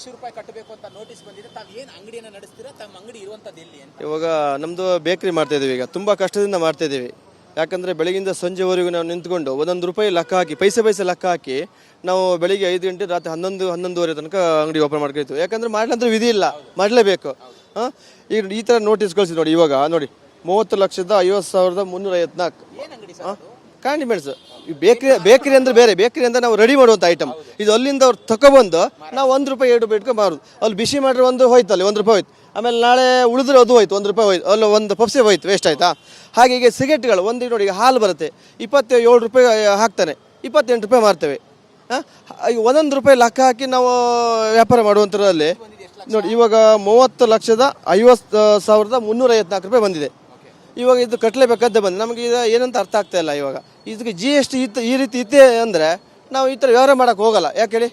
ಲಕ್ಷ ರೂಪಾಯಿ ಕಟ್ಟಬೇಕು ಅಂತ ನೋಟಿಸ್ ಬಂದಿದೆ. ತಾವು ಏನು ಅಂಗಡಿಯನ್ನ ನಡೆಸ್ತೀರಾ? ತಮ್ಮ ಅಂಗಡಿ ಇರುವಂತದ್ದು ಎಲ್ಲಿ ಅಂತ. ಇವಾಗ ನಮ್ಮದು ಬೇಕ್ರಿ ಮಾಡ್ತಾ ಇದೀವಿ ಈಗ. ತುಂಬ ಕಷ್ಟದಿಂದ ಮಾಡ್ತಾ ಇದ್ದೀವಿ. ಯಾಕಂದರೆ ಬೆಳಗಿಂದ ಸಂಜೆವರೆಗೂ ನಾವು ನಿಂತ್ಕೊಂಡು ಒಂದೊಂದು ರೂಪಾಯಿ ಲೆಕ್ಕ ಹಾಕಿ ಪೈಸೆ ಪೈಸೆ ಲೆಕ್ಕ ಹಾಕಿ ನಾವು ಬೆಳಿಗ್ಗೆ ಐದು ಗಂಟೆ ರಾತ್ರಿ ಹನ್ನೊಂದು ಹನ್ನೊಂದುವರೆ ತನಕ ಅಂಗಡಿ ಓಪನ್ ಮಾಡ್ಕೊಳ್ತೀವಿ ಯಾಕಂದರೆ ಮಾಡ್ಲಂದ್ರೆ ವಿಧಿ ಇಲ್ಲ. ಮಾಡಲೇಬೇಕು. ಹಾಂ? ಈಗ ಈ ಥರ ನೋಟಿಸ್ ಕಳಿಸಿ ನೋಡಿ ಇವಾಗ. ನೋಡಿ ಮೂವತ್ತು ಲಕ್ಷದ ಐವತ್ತು ಸಾವಿರದ ಮುನ್ನೂರ ಐವತ್ನಾಲ್ಕು. ಹಾಂ? ಕಾಂಡಿಮೆಂಟ್ಸ್ ಬೇಕ್ರಿ ಬೇಕ್ರಿ ಅಂದ್ರೆ ಬೇರೆ, ಬೇಕ್ರಿ ಅಂದ್ರೆ ನಾವು ರೆಡಿ ಮಾಡುವಂಥ ಐಟಮ್ ಇದು ಅಲ್ಲಿಂದ ಅವ್ರು ತಗೊಬಂದು ನಾವು ಒಂದು ರೂಪಾಯಿ, ಎರಡು ರೂಪಾಯಿ ಇಟ್ಕೊಂಡು ಮಾರೋದು. ಅಲ್ಲಿ ಬಿಸಿ ಮಾಡಿದ್ರೆ ಒಂದು ಹೋಯ್ತು ಅಲ್ಲಿ, ಒಂದು ರೂಪಾಯಿ ಹೋಯ್ತು. ಆಮೇಲೆ ನಾಳೆ ಉಳಿದ್ರೆ ಅದು ಹೋಯ್ತು, ಒಂದು ರೂಪಾಯಿ ಹೋಯ್ತು, ಅಲ್ಲಿ ಒಂದು ಪಪ್ಸೆ ಹೋಯ್ತು ವೇಸ್ಟ್ ಆಯ್ತಾ? ಹಾಗೆ ಈಗ ಸಿಗರೆಟ್ಗಳು, ಒಂದು ನೋಡಿ, ಈಗ ಹಾಲು ಬರುತ್ತೆ. ಇಪ್ಪತ್ತೇಳು ರೂಪಾಯಿ ಹಾಕ್ತಾನೆ. ಇಪ್ಪತ್ತೆಂಟು ರೂಪಾಯಿ ಮಾರ್ತೇವೆ. ಹಾಂ ಈಗ ಒಂದೊಂದು ರೂಪಾಯಿ ಲೆಕ್ಕ ಹಾಕಿ ನಾವು ವ್ಯಾಪಾರ ಮಾಡುವಂಥದ್ರಲ್ಲಿ ನೋಡಿ, ಇವಾಗ ಮೂವತ್ತು ಲಕ್ಷದ ಐವತ್ತು ಸಾವಿರದ ಮುನ್ನೂರ ಐವತ್ನಾಲ್ಕು ರೂಪಾಯಿ ಬಂದಿದೆ. ಇವಾಗ ಇದು ಕಟ್ಟಲೇಬೇಕಂತ ಬಂದು ನಮಗೆ ಇದು ಏನಂತ ಅರ್ಥ ಆಗ್ತಾ ಇಲ್ಲ ಇವಾಗ. ಇದಕ್ಕೆ ಜಿ ಎಸ್ ಟಿ ಇತ್ತು ಈ ರೀತಿ ಇತ್ತೇ ಅಂದರೆ ನಾವು ಈ ಥರ ವ್ಯವಹಾರ ಮಾಡೋಕೆ ಹೋಗಲ್ಲ. ಯಾಕೆ ಹೇಳಿ?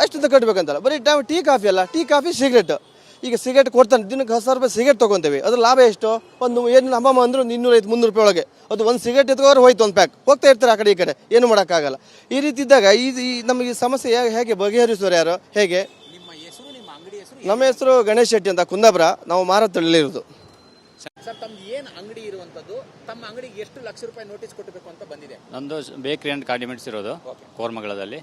ಅಷ್ಟಂತ ಕಟ್ಟಬೇಕಂತಲ್ಲ ಬರೀ ಟೈಮ್ ಟೀ ಕಾಫಿ ಅಲ್ಲ ಟೀ ಕಾಫಿ ಸಿಗರೇಟ್. ಈಗ ಸಿಗರೇಟ್ ಕೊಡ್ತಾನೆ. ದಿನಕ್ಕೆ ಹತ್ತು ಸಾವಿರ ರೂಪಾಯಿ ಸಿಗರೇಟ್ ತೊಗೊತೇವೆ. ಅದ್ರ ಲಾಭ ಎಷ್ಟು? ಒಂದು ಏನು ಅಮ್ಮಮ್ಮ ಅಂದ್ರೆ ಒಂದು ಇನ್ನೂರೈದು ಮುನ್ನೂರು ರೂಪಾಯಿ ಒಳಗೆ. ಅದು ಒಂದು ಸಿಗರೇಟ್ ಅವ್ರು ಹೋಯ್ತು ಒಂದು ಪ್ಯಾಕ್ ಹೋಗ್ತಾ ಇರ್ತಾರೆ ಆ ಕಡೆ ಈ ಕಡೆ. ಏನು ಮಾಡೋಕ್ಕಾಗಲ್ಲ. ಈ ರೀತಿ ಇದ್ದಾಗ ಇದು ಈ ನಮಗೆ ಸಮಸ್ಯೆ ಹೇಗೆ ಹೇಗೆ ಬಗೆಹರಿಸೋರು ಯಾರು? ಹೇಗೆ? ನಿಮ್ಮ ಹೆಸರು ಗಣೇಶ್ ಶೆಟ್ಟಿ ಅಂತ ಕುಂದಾಪುರ. ನಾವು ಮಾರತ್ತಳ್ಳಿರೋದು ಸರ್ ತಮ್ದು ಏನು ಅಂಗಡಿ ಇರುವಂತದ್ದು ತಮ್ಮ ಅಂಗಡಿಗೆ ಎಷ್ಟು ಲಕ್ಷ ರೂಪಾಯಿ ನೋಟಿಸ್ ಕೊಟ್ಟಬೇಕು ಅಂತ ಬಂದಿದೆ? ನಮ್ದು ಬೇಕ್ರಿ ಆ್ಯಂಡ್ ಕಾಂಡಿಮೆಂಟ್ಸ್ ಇರೋದು ಕೋರ್ಮಗಳದಲ್ಲಿ.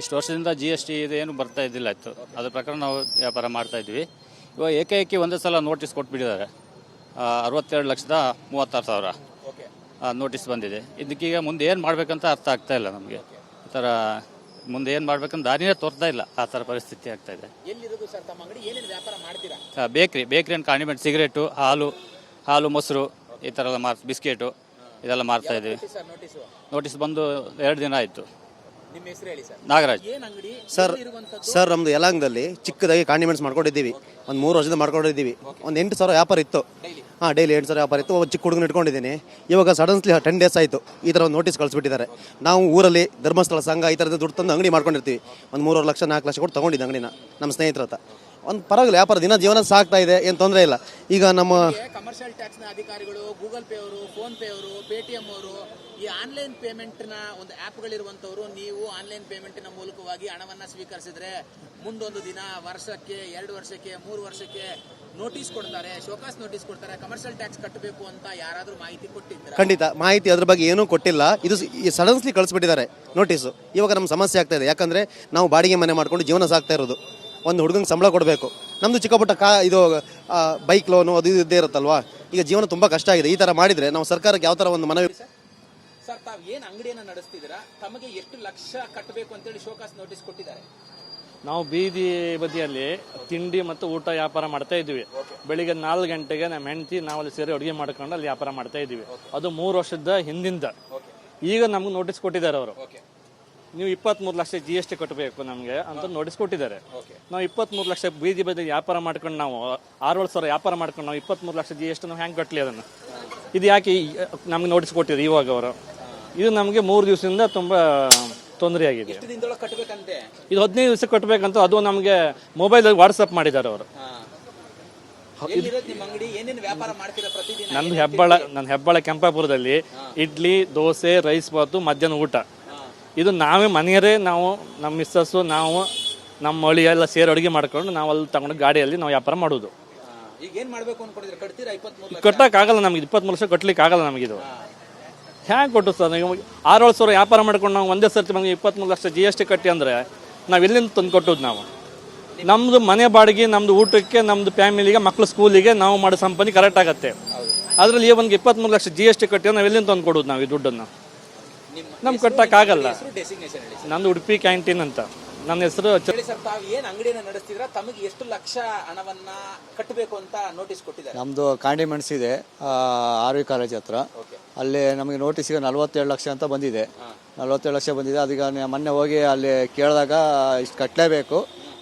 ಇಷ್ಟು ವರ್ಷದಿಂದ ಜಿ ಎಸ್ ಟಿ ಇದೇನು ಬರ್ತಾ ಇದ್ದಿಲ್ಲ ಇತ್ತು. ಅದ್ರ ಪ್ರಕಾರ ನಾವು ವ್ಯಾಪಾರ ಮಾಡ್ತಾ ಇದ್ವಿ. ಇವಾಗ ಏಕಾಏಕಿ ಒಂದೇ ಸಲ ನೋಟಿಸ್ ಕೊಟ್ಬಿಟ್ಟಿದ್ದಾರೆ. ಅರವತ್ತೆರಡು ಲಕ್ಷದ ಮೂವತ್ತಾರು ಸಾವಿರ. ನೋಟಿಸ್ ಬಂದಿದೆ. ಇದಕ್ಕೀಗ ಮುಂದೆ ಏನು ಮಾಡಬೇಕಂತ ಅರ್ಥ ಆಗ್ತಾ ಇಲ್ಲ ನಮಗೆ. ಈ ಥರ ಮುಂದೆ ಏನು ಮಾಡ್ಬೇಕಂತ ದಾರಿನೇ ತೋರ್ತಾ ಇಲ್ಲ. ಆ ಥರ ಪರಿಸ್ಥಿತಿ ಆಗ್ತಾ ಇದೆ. ಎಲ್ಲಿರೋದು ಸರ್ ತಮ್ಮ ಅಂಗಡಿ? ಏನೇನು ವ್ಯಾಪಾರ ಮಾಡ್ತೀರಾ? ಆ, ಬೇಕ್ರಿ ಬೇಕ್ರಿ ಅಂಡ್ ಕಾಂಡಿಮೆಂಟ್ ಸಿಗರೇಟು ಹಾಲು ಹಾಲು ಮೊಸರು ಈ ಥರ ಎಲ್ಲ ಮಾರ್ ಬಿಸ್ಕೆಟು ಇದೆಲ್ಲ ಮಾರ್ತಾ ಇದ್ದೀವಿ. ಸರ್ ನೋಟಿಸು ನೋಟಿಸ್ ಬಂದು ಎರಡು ದಿನ ಆಯಿತು. ನಿಮ್ಮ ಹೆಸರು ಹೇಳಿ ಸರ್. ನಾಗರಾಜ್. ಏನ್ ಅಂಗಡಿ? ಸರ್ ಸರ್ ನಮ್ದು ಯಲಾಂಗದಲ್ಲಿ ಚಿಕ್ಕದಾಗಿ ಕಾಂಡಿಮೆಂಟ್ಸ್ ಮಾಡ್ಕೊಂಡಿದ್ದೀವಿ. ಒಂದು ಮೂರು ವರ್ಷದಿಂದ ಮಾಡ್ಕೊಂಡಿದ್ದೀವಿ. ಒಂದು ಎಂಟು ಸಾವಿರ ವ್ಯಾಪಾರ ಇತ್ತು. ಹಾಂ ಡೈಲಿ ಎಂಟು ಸಾವಿರ ವ್ಯಾಪಾರ ಇತ್ತು. ಒಂದು ಚಿಕ್ಕ ಹುಡುಗನ ಇಟ್ಕೊಂಡಿದ್ದೀನಿ. ಇವಾಗ ಸಡನ್ಸ್ಲಿ ಟೆನ್ ಡೇಸ್ ಆಯಿತು. ಈ ಥರ ನೋಟಿಸ್ ಕಳಿಸ್ಬಿಟ್ಟಿದ್ದಾರೆ. ನಾವು ಊರಲ್ಲಿ ಧರ್ಮಸ್ಥಳ ಸಂಘ ಈ ಥರದ ದುಡ್ಡು ತಂದು ಅಂಗಡಿ ಮಾಡ್ಕೊಂಡಿರ್ತೀವಿ. ಒಂದು ಮೂರುವರೆ ಲಕ್ಷ, ನಾಲ್ಕು ಲಕ್ಷ ಕೊಟ್ಟು ತೊಗೊಂಡಿದ್ದೆ ಅಂಗಡಿನ. ನಮ್ಮ ಸ್ನೇಹಿತರ ಹತ್ರ. ಒಂದು ಪರವಾಗಿಲ್ಲ ವ್ಯಾಪಾರ ದಿನ ಜೀವನ ಸಾಗ್ತಾ ಇದೆ ಏನು ತೊಂದರೆ ಇಲ್ಲ. ಈಗ ನಮ್ಮ ಕಮರ್ಷಿಯಲ್ ಟ್ಯಾಕ್ಸ್ನ ಅಧಿಕಾರಿಗಳು ಗೂಗಲ್ ಪೇ ಅವರು ಫೋನ್ ಪೇ ಅವರು ಪೇಟಿಎಂ ಅವರು ಈ ಆನ್ಲೈನ್ ಪೇಮೆಂಟ್ನ ಒಂದು ಆಪ್ ಗಳಿರುವಂತವರು ನೀವು ಆನ್ಲೈನ್ ಪೇಮೆಂಟ್ನ ಮೂಲಕವಾಗಿ ಹಣವನ್ನ ಸ್ವೀಕರಿಸಿದ್ರೆ ಮುಂದೊಂದು ದಿನ ವರ್ಷಕ್ಕೆ ಎರಡು ವರ್ಷಕ್ಕೆ ಮೂರು ವರ್ಷಕ್ಕೆ ನೋಟಿಸ್ ಕೊಡ್ತಾರೆ ಶೋಕಾಸ್ ನೋಟಿಸ್ ಕೊಡ್ತಾರೆ ಕಮರ್ಷಿಯಲ್ ಟ್ಯಾಕ್ಸ್ ಕಟ್ಟಬೇಕು ಅಂತ ಯಾರಾದ್ರೂ ಮಾಹಿತಿ ಕೊಟ್ಟಿದ್ದಾರೆ? ಖಂಡಿತ ಮಾಹಿತಿ ಅದ್ರ ಬಗ್ಗೆ ಏನೂ ಕೊಟ್ಟಿಲ್ಲ. ಇದು ಸಡನ್ಸ್ಲಿ ಕಳಿಸ್ಬಿಟ್ಟಿದ್ದಾರೆ ನೋಟಿಸ್ ಇವಾಗ ನಮ್ಮ ಸಮಸ್ಯೆ ಆಗ್ತಾ ಇದೆ. ಯಾಕಂದ್ರೆ ನಾವು ಬಾಡಿಗೆ ಮನೆ ಮಾಡ್ಕೊಂಡು ಜೀವನ ಸಾಗ್ತಾ ಇರೋದು. ಒಂದು ಹುಡುಗಂಗೆ ಸಂಬಳ ಕೊಡಬೇಕು. ನಮ್ಮದು ಚಿಕ್ಕ ಪುಟ್ಟ ಕಾ ಇದು ಬೈಕ್ ಲೋನು ಅದು ಇದು ಇದ್ದೇ ಇರುತ್ತಲ್ವಾ? ಈಗ ಜೀವನ ತುಂಬ ಕಷ್ಟ ಆಗಿದೆ. ಈ ಥರ ಮಾಡಿದರೆ ನಾವು ಸರ್ಕಾರಕ್ಕೆ ಯಾವ ಥರ ಒಂದು ಮನವಿ ಸರ್ ತಾವ್ ಏನ್ ಅಂಗಡಿಯನ್ನ ನಡೆಸ್ತಿದ್ದೀರಾ? ತಮಗೆ ಎಷ್ಟು ಲಕ್ಷ ಕಟ್ಟಬೇಕು ಅಂತೇಳಿ ಶೋಕಾಸ್ ನೋಟಿಸ್ ಕೊಟ್ಟಿದ್ದಾರೆ. ನಾವು ಬೀದಿ ಬದಿಯಲ್ಲಿ ತಿಂಡಿ ಮತ್ತು ಊಟ ವ್ಯಾಪಾರ ಮಾಡ್ತಾ ಇದ್ವಿ ಬೆಳಿಗ್ಗೆ ನಾಲ್ಕು ಗಂಟೆಗೆ ನಮ್ಮ ಹೆಂಡತಿ ನಾವಲ್ಲಿ ಸೇರಿ ಅಡುಗೆ ಮಾಡ್ಕೊಂಡು ಅಲ್ಲಿ ವ್ಯಾಪಾರ ಮಾಡ್ತಾ ಇದ್ವಿ ಅದು ಮೂರು ವರ್ಷದ ಹಿಂದಿಂದ. ಈಗ ನಮ್ಗೆ ನೋಟಿಸ್ ಕೊಟ್ಟಿದ್ದಾರೆ ಅವರು. ನೀವು ಇಪ್ಪತ್ತ್ಮೂರು ಲಕ್ಷ ಜಿ ಎಸ್ ಟಿ ಕಟ್ಟಬೇಕು ನಮಗೆ ಅಂತ ನೋಟಿಸ್ ಕೊಟ್ಟಿದ್ದಾರೆ ನಾವು ಇಪ್ಪತ್ತ್ಮೂರು ಲಕ್ಷ ಬೀದಿ ಬದಿ ವ್ಯಾಪಾರ ಮಾಡ್ಕೊಂಡು ನಾವು ಆರು ಸಾವಿರ ವ್ಯಾಪಾರ ಮಾಡ್ಕೊಂಡು ನಾವು ಇಪ್ಪತ್ತ್ಮೂರು ಲಕ್ಷ ಜಿ ಎಸ್ ಟಿ ನಾವು ಹೆಂಗೆ ಕಟ್ಟಲಿ ಅದನ್ನು? ಇದು ಯಾಕೆ ನಮ್ಗೆ ನೋಟಿಸ್ ಕೊಟ್ಟಿದ್ರು ಇವಾಗ ಅವರು? ಇದು ನಮಗೆ ಮೂರು ದಿವಸದಿಂದ ತುಂಬ ತೊಂದರೆ ಆಗಿದೆ. ಇದು ಹದಿನೈದು ದಿವಸ ಕಟ್ಟಬೇಕಂತ ಅದು ನಮಗೆ ಮೊಬೈಲಲ್ಲಿ ವಾಟ್ಸಪ್ ಮಾಡಿದ್ದಾರೆ ಅವರು. ನನ್ನ ನಂದು ಹೆಬ್ಬಾಳ ನನ್ನ ಹೆಬ್ಬಾಳ ಕೆಂಪಾಪುರದಲ್ಲಿ ಇಡ್ಲಿ ದೋಸೆ ರೈಸ್ ಬಾತು ಮಧ್ಯಾಹ್ನ ಊಟ. ಇದು ನಾವೇ ಮನೆಯರೇ ನಾವು ನಮ್ಮ ಮಿಸ್ಸಸ್ಸು ನಾವು ನಮ್ಮ ಮಳಿ ಎಲ್ಲ ಸೇರಿ ಅಡುಗೆ ಮಾಡ್ಕೊಂಡು ನಾವು ಅಲ್ಲಿ ತಗೊಂಡು ಗಾಡಿಯಲ್ಲಿ ನಾವು ವ್ಯಾಪಾರ ಮಾಡೋದು. ಈಗ ಏನು ಮಾಡಬೇಕು ಅನ್ಕೊಂಡಿದ್ರೆ ಕಟ್ತೀರಾ ಕಟ್ಟಕ್ಕಾಗಲ್ಲ ನಮಗೆ ಇಪ್ಪತ್ತ್ಮೂರು ಲಕ್ಷ ಕಟ್ಲಿಕ್ಕೆ ಆಗಲ್ಲ ನಮಗಿದು ಹ್ಯಾಂಗೆ ಕೊಟ್ಟು ಸರ್ ನೀವು ಆರೇಳು ಸಾವಿರ ವ್ಯಾಪಾರ ಮಾಡ್ಕೊಂಡು ನಾವು ಒಂದೇ ಸರ್ತಿ ನಮಗೆ ಇಪ್ಪತ್ತ್ಮೂರು ಲಕ್ಷ ಜಿ ಎಸ್ ಟಿ ಕಟ್ಟಿ ಅಂದರೆ ನಾವು ಎಲ್ಲಿಂದ ತಂದು ಕೊಟ್ಟೋದು ನಾವು? ನಮ್ಮದು ಮನೆ ಬಾಡಿಗೆ ನಮ್ಮದು ಊಟಕ್ಕೆ ನಮ್ಮದು ಫ್ಯಾಮಿಲಿಗೆ ಮಕ್ಕಳು ಸ್ಕೂಲಿಗೆ ನಾವು ಮಾಡೋ ಸಂಪಾದನೆ ಕರೆಕ್ಟ್ ಆಗುತ್ತೆ. ಅದರಲ್ಲಿ ಈ ಒಂದು ಇಪ್ಪತ್ತ್ಮೂರು ಲಕ್ಷ ಜಿ ಎಸ್ ಟಿ ಕಟ್ಟಿ ನಾವು ಎಲ್ಲಿಂದ ತಂದು ಕೊಡೋದು ನಾವು ಈ ದುಡ್ಡನ್ನು? ನಮ್ಗೆ ಕಟ್ಟಕ್ಕಾಗಲ್ಲ ಡೆಸಿಗ್ನೇಷನ್ ಹೇಳಿ ನಂದು ಉಡುಪಿ ಕ್ಯಾಂಟೀನ್ ಅಂತ. ನನ್ನ ಹೆಸರು ಹೇಳಿ ಸರ್ ತಾವು ಏನ್ ಅಂಗಡಿಯನ್ನ ನಡೆಸ್ತಿದ್ರ ತಮಗೆ ಎಷ್ಟು ಲಕ್ಷ ಹಣವನ್ನ ಕಟ್ಟಬೇಕು ಅಂತ ನೋಟಿಸ್ ಕೊಟ್ಟಿದ್ದಾರೆ? ನಮ್ಮದು ಕಾಂಡಿಮೆಂಟ್ಸ್ ಇದೆ ಆರ್ ವಿ ಕಾಲೇಜ್ ಹತ್ರ. ಅಲ್ಲಿ ನಮಗೆ ನೋಟಿಸಿಗೆ ನಲ್ವತ್ತೇಳು ಲಕ್ಷ ಅಂತ ಬಂದಿದೆ. ನಲ್ವತ್ತೇಳು ಲಕ್ಷ ಬಂದಿದೆ. ಅದೀಗ ಮೊನ್ನೆ ಹೋಗಿ ಅಲ್ಲಿ ಕೇಳಿದಾಗ ಇಷ್ಟು ಕಟ್ಟಲೇಬೇಕು.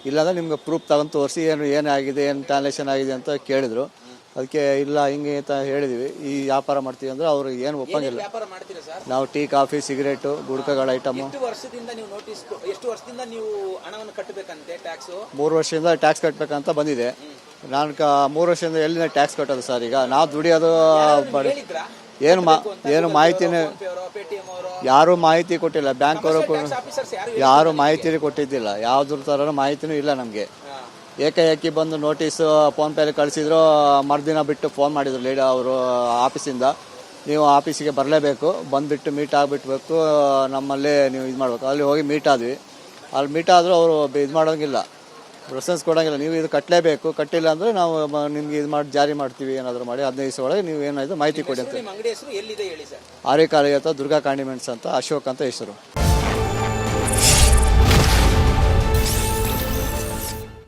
ಇಲ್ಲಾಂದ್ರೆ ನಿಮ್ಗೆ ಪ್ರೂಫ್ ತಗೊಂಡು ತೋರಿಸಿ ಏನು ಏನಾಗಿದೆ ಏನು ಟ್ರಾನ್ಸಾಕ್ಷನ್ ಆಗಿದೆ ಅಂತ ಕೇಳಿದ್ರು. ಅದಕ್ಕೆ ಇಲ್ಲ ಹಿಂಗೆ ಅಂತ ಹೇಳಿದ್ವಿ. ಈ ವ್ಯಾಪಾರ ಮಾಡ್ತೀವಿ ಅಂದ್ರೆ ಅವ್ರು ಏನು ಒಪ್ಪಂಗಿಲ್ಲ. ವ್ಯಾಪಾರ ಮಾಡ್ತೀರಾ ಸರ್? ನಾವು ಟೀ ಕಾಫಿ ಸಿಗರೇಟು ಗುಡ್ಕಗಳ ಐಟಮು ಎಷ್ಟು ವರ್ಷದಿಂದ ನೀವು ನೋಟಿಸ್ ಎಷ್ಟು ವರ್ಷದಿಂದ ನೀವು ಹಣವನ್ನು ಕಟ್ಟಬೇಕಂತೆ ಟ್ಯಾಕ್ಸ್ ಮೂರು ವರ್ಷದಿಂದ ಟ್ಯಾಕ್ಸ್ ಕಟ್ಟಬೇಕಂತ ಬಂದಿದೆ. ನಾನು ಕ ಮೂರು ವರ್ಷದಿಂದ ಎಲ್ಲಿಂದ ಟ್ಯಾಕ್ಸ್ ಕಟ್ಟೋದು ಸರ್ ಈಗ? ನಾವು ದುಡಿಯೋದು ಬಡ- ಹೇಳಿದ್ರಾ ಏನು ಮಾ ಏನು ಮಾಹಿತಿನೇ ಪೇಟಿಎಂ ಅವರು ಯಾರು ಮಾಹಿತಿ ಕೊಟ್ಟಿಲ್ಲ. ಬ್ಯಾಂಕ್ ಅವರು ಆಫೀಸರ್ಸ್ ಯಾರು ಯಾರು ಮಾಹಿತಿ ಕೊಟ್ಟಿದ್ದಿಲ್ಲ. ಯಾವ್ದ್ರ ಥರ ಮಾಹಿತಿನೂ ಇಲ್ಲ ನಮಗೆ. ಏಕಾಏಕಿ ಬಂದು ನೋಟಿಸು ಫೋನ್ಪೇಲಿ ಕಳಿಸಿದ್ರು ಮರುದಿನ ಬಿಟ್ಟು ಫೋನ್ ಮಾಡಿದರು ಲೇಡಿ ಅವರು ಆಫೀಸಿಂದ ನೀವು ಆಫೀಸಿಗೆ ಬರಲೇಬೇಕು ಬಂದುಬಿಟ್ಟು ಮೀಟ್ ಆಗಿಬಿಟ್ಬೇಕು ನಮ್ಮಲ್ಲಿ ನೀವು ಇದು ಮಾಡಬೇಕು. ಅಲ್ಲಿ ಹೋಗಿ ಮೀಟ್ ಆದ್ವಿ. ಅಲ್ಲಿ ಮೀಟ್ ಆದರೂ ಅವರು ಇದು ಮಾಡೋಂಗಿಲ್ಲ. ರೆಸ್ಪಾನ್ಸ್ ಕೊಡೋಂಗಿಲ್ಲ. ನೀವು ಇದು ಕಟ್ಟಲೇಬೇಕು ಕಟ್ಟಿಲ್ಲ ಅಂದರೆ ನಾವು ನಿಮಗೆ ಇದು ಮಾಡಿ ಜಾರಿ ಮಾಡ್ತೀವಿ ಏನಾದರೂ ಮಾಡಿ ಹದಿನೈದು ದಿವಸ ಒಳಗೆ ನೀವು ಏನಾಯಿತು ಮಾಹಿತಿ ಕೊಡಿ ಅಂತ. ಆರ್ಯ ಕಾಲೇಜ್ ಅಥವಾ ದುರ್ಗಾ ಕಾಂಡಿಮೆಂಟ್ಸ್ ಅಂತ ಅಶೋಕ್ ಅಂತ ಹೆಸರು.